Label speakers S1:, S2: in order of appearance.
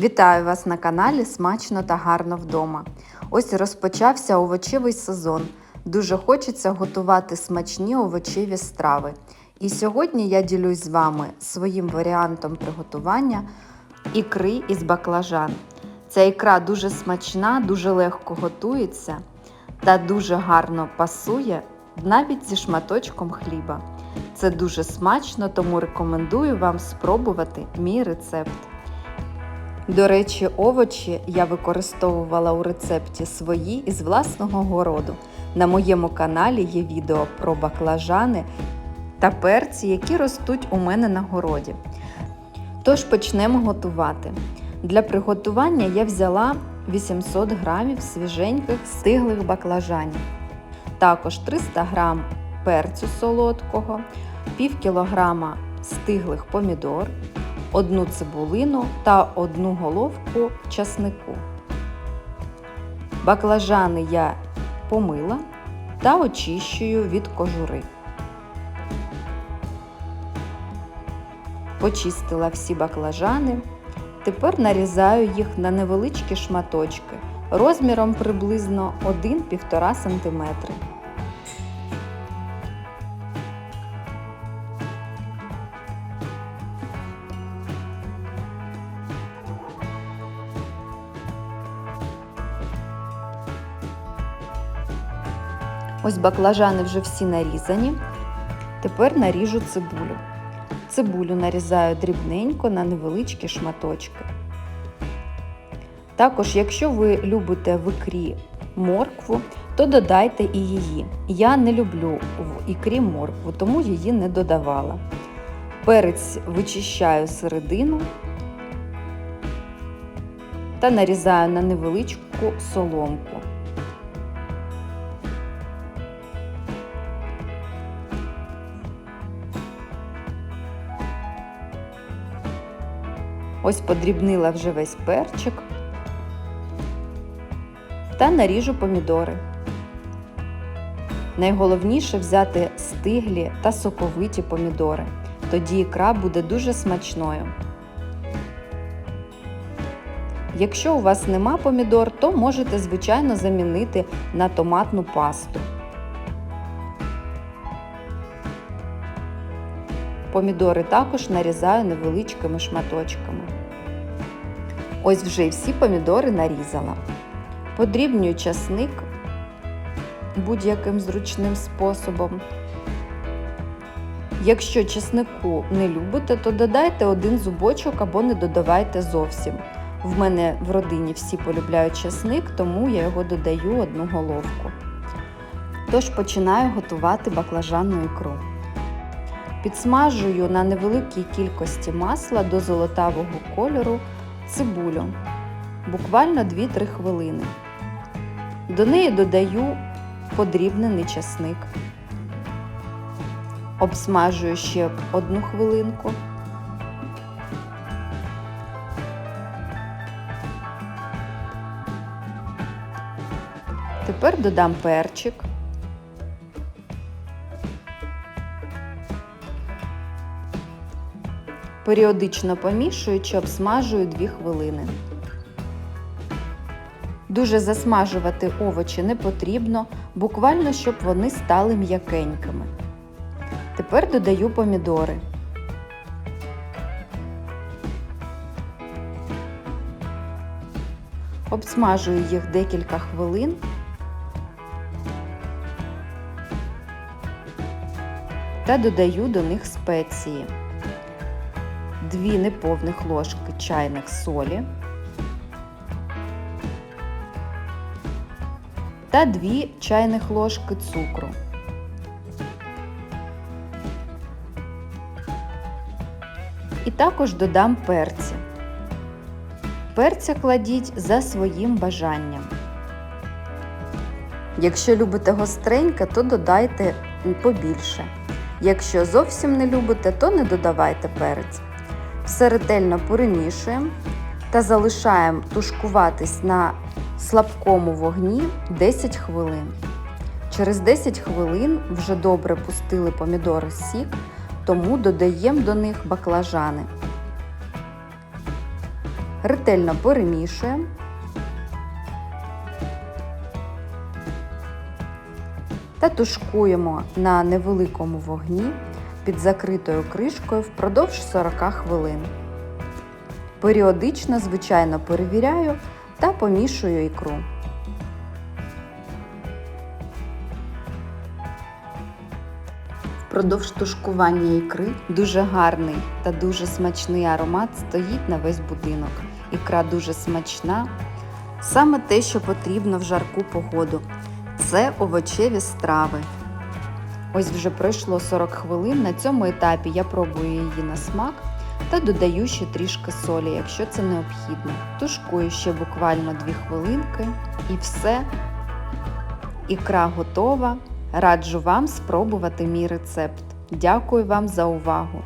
S1: Вітаю вас на каналі Смачно та гарно вдома. Ось розпочався овочевий сезон. Дуже хочеться готувати смачні овочеві страви. І сьогодні я ділюсь з вами своїм варіантом приготування ікри із баклажан. Ця ікра дуже смачна, дуже легко готується та дуже гарно пасує навіть зі шматочком хліба. Це дуже смачно, тому рекомендую вам спробувати мій рецепт. До речі, овочі я використовувала у рецепті свої із власного городу. На моєму каналі є відео про баклажани та перці, які ростуть у мене на городі. Тож почнемо готувати. Для приготування я взяла 800 грамів свіженьких стиглих баклажанів, також 300 грам перцю солодкого, пів кілограма стиглих помідор, одну цибулину та одну головку часнику. Баклажани я помила та очищую від кожури. Почистила всі баклажани. Тепер нарізаю їх на невеличкі шматочки розміром приблизно 1-1,5 см. Ось баклажани вже всі нарізані. Тепер наріжу цибулю. Цибулю нарізаю дрібненько на невеличкі шматочки. Також, якщо ви любите в ікрі моркву, то додайте і її. Я не люблю в ікрі моркву, тому її не додавала. Перець вичищаю середину та нарізаю на невеличку соломку. Ось подрібнила вже весь перчик та наріжу помідори. Найголовніше взяти стиглі та соковиті помідори. Тоді ікра буде дуже смачною. Якщо у вас нема помідор, то можете звичайно замінити на томатну пасту. Помідори також нарізаю невеличкими шматочками. Ось вже всі помідори нарізала. Подрібнюю часник будь-яким зручним способом. Якщо чеснику не любите, то додайте один зубочок або не додавайте зовсім. В мене в родині всі полюбляють чесник, тому я його додаю одну головку. Тож починаю готувати баклажанну ікру. Підсмажую на невеликій кількості масла до золотавого кольору цибулю, буквально 2-3 хвилини. До неї додаю подрібнений часник. Обсмажую ще одну хвилинку. Тепер додам перчик. Періодично помішуючи, обсмажую 2 хвилини. Дуже засмажувати овочі не потрібно, буквально щоб вони стали м'якенькими. Тепер додаю помідори. Обсмажую їх декілька хвилин. Та додаю до них спеції. 2 неповних ложки чайних солі та 2 чайних ложки цукру. І також додам перця. Перця кладіть за своїм бажанням. Якщо любите гостреньке, то додайте побільше. Якщо зовсім не любите, то не додавайте перець. Все ретельно перемішуємо та залишаємо тушкуватись на слабкому вогні 10 хвилин. Через 10 хвилин вже добре пустили помідори сік, тому додаємо до них баклажани. Ретельно перемішуємо. Та тушкуємо на невеликому вогні під закритою кришкою впродовж 40 хвилин. Періодично, звичайно, перевіряю та помішую ікру. Впродовж тушкування ікри дуже гарний та дуже смачний аромат стоїть на весь будинок. Ікра дуже смачна. Саме те, що потрібно в жарку погоду. Це овочеві страви. Ось вже пройшло 40 хвилин. На цьому етапі я пробую її на смак та додаю ще трішки солі, якщо це необхідно. Тушкую ще буквально 2 хвилинки і все. Ікра готова. Раджу вам спробувати мій рецепт. Дякую вам за увагу!